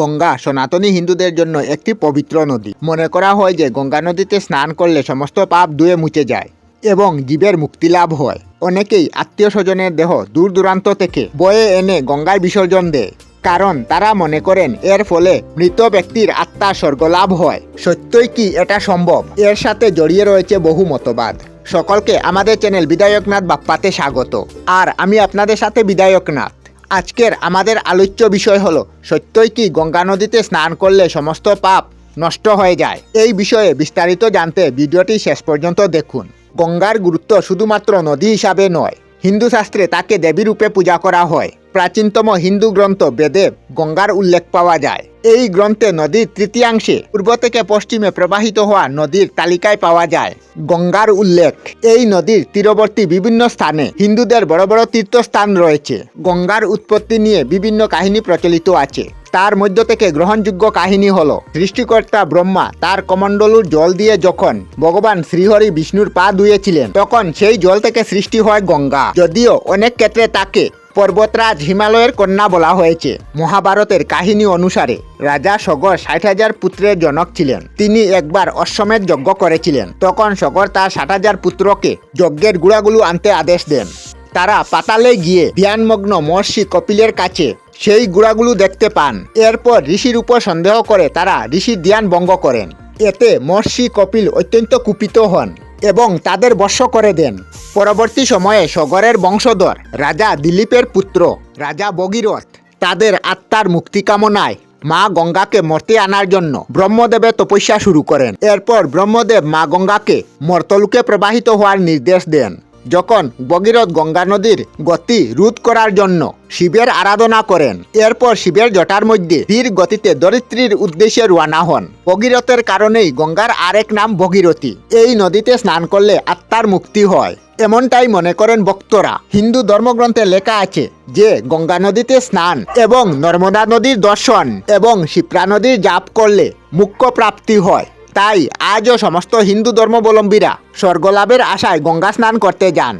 গঙ্গা সনাতনী হিন্দুদের জন্য একটি পবিত্র নদী। মনে করা হয় যে গঙ্গা নদীতে স্নান করলে সমস্ত পাপ ধুয়ে মুছে যায় এবং জীবের মুক্তি লাভ হয়। অনেকেই আত্মীয় স্বজনের দেহ দূর দূরান্ত থেকে বয়ে এনে গঙ্গায় বিসর্জন দেয়, কারণ তারা মনে করেন এর ফলে মৃত ব্যক্তির আত্মা স্বর্গলাভ হয়। সত্যই কি এটা সম্ভব? এর সাথে জড়িয়ে রয়েছে বহু মতবাদ। সকলকে আমাদের চ্যানেল বিধায়কনাথ বাপ্পাতে স্বাগত। আর আমি আপনাদের সাথে বিধায়কনাথ। আজকের আমাদের আলোচ্য বিষয় হলো, সত্যই কি গঙ্গা নদীতে স্নান করলে সমস্ত পাপ নষ্ট হয়ে যায়? এই বিষয়ে বিস্তারিত জানতে ভিডিওটি শেষ পর্যন্ত দেখুন। গঙ্গার গুরুত্ব শুধুমাত্র নদী হিসাবে নয়, হিন্দু শাস্ত্রে তাকে দেবী রূপে পূজা করা হয়। প্রাচীনতম হিন্দু গ্রন্থ বেদে গঙ্গার উল্লেখ পাওয়া যায়। এই গ্রন্থে নদীর তৃতীয়াংশে পূর্ব থেকে পশ্চিমে প্রবাহিত হওয়া নদীর তালিকায় পাওয়া যায়। গঙ্গার উল্লেখ, এই নদীর তীরবর্তী বিভিন্ন স্থানে হিন্দুদের বড় বড় তীর্থস্থান রয়েছে। গঙ্গার উৎপত্তি নিয়ে বিভিন্ন কাহিনী প্রচলিত আছে। তার মধ্য থেকে গ্রহণযোগ্য কাহিনী হল, সৃষ্টিকর্তা ব্রহ্মা তার কমণ্ডলুর জল দিয়ে যখন ভগবান শ্রীহরি বিষ্ণুর পা ধুয়েছিলেন, তখন সেই জল থেকে সৃষ্টি হয় গঙ্গা। যদিও অনেক ক্ষেত্রে তাকে পর্বতরাজ হিমালয়ের কন্যা বলা হয়েছে। মহাভারতের কাহিনী অনুসারে রাজা সগর ষাট হাজার পুত্রের জনক ছিলেন। তিনি একবার অশ্বমেধ যজ্ঞ করেছিলেন। তখন সগর তার ষাট হাজার পুত্রকে যজ্ঞের গুড়াগুলো আনতে আদেশ দেন। তারা পাতালে গিয়ে ধ্যানমগ্ন মহর্ষি কপিলের কাছে সেই গুড়াগুলো দেখতে পান। এরপর ঋষির উপর সন্দেহ করে তারা ঋষির ধ্যান ভঙ্গ করেন। এতে মহর্ষি কপিল অত্যন্ত কুপিত হন। এবং তাদের বর্ষ করে দেন। পরবর্তী সময়ে সগরের বংশধর রাজা দিলীপের পুত্র, রাজা ভগীরথ তাদের আত্মার মুক্তি কামনায় মা গঙ্গাকে মর্তে আনার জন্য ব্রহ্মদেবের তপস্যা শুরু করেন। এরপর ব্রহ্মদেব মা গঙ্গাকে মর্তলুকে প্রবাহিত হওয়ার নির্দেশ দেন। যখন ভগীরথ গঙ্গা নদীর গতি রোধ করার জন্য শিবের আরাধনা করেন, এরপর শিবের জটার মধ্যে ধীর গতিতে দরিদ্রীর উদ্দেশ্যে রওনা হন। ভগীরথের কারণেই গঙ্গার আরেক নাম ভগীরথী এই নদীতে স্নান করলে আত্মার মুক্তি হয়। এমনটাই মনে করেন বক্তরা হিন্দু ধর্মগ্রন্থে লেখা আছে যে, গঙ্গা নদীতে স্নান এবং নর্মদা নদীর দর্শন এবং শিপ্রা নদীর জাপ করলে মুখ্য প্রাপ্তি হয়। তাই আজও সমস্ত হিন্দু ধর্মাবলম্বীরা স্বর্গলাভের আশায় গঙ্গা স্নান করতে যান।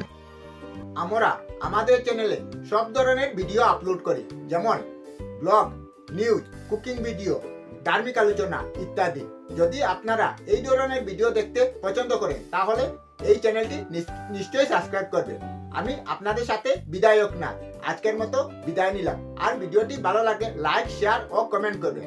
আমরা আমাদের চ্যানেলে সব ধরনের ভিডিও আপলোড করি, যেমন ব্লগ নিউজ কুকিং ভিডিও ধার্মিক আলোচনা ইত্যাদি। যদি আপনারা এই ধরনের ভিডিও দেখতে পছন্দ করেন, তাহলে এই চ্যানেলটি নিশ্চয়ই সাবস্ক্রাইব করবেন। আমি আপনাদের সাথে বিদায়ক না, আজকের মতো বিদায় নিলাম। আর ভিডিওটি ভালো লাগে লাইক শেয়ার ও কমেন্ট করবেন।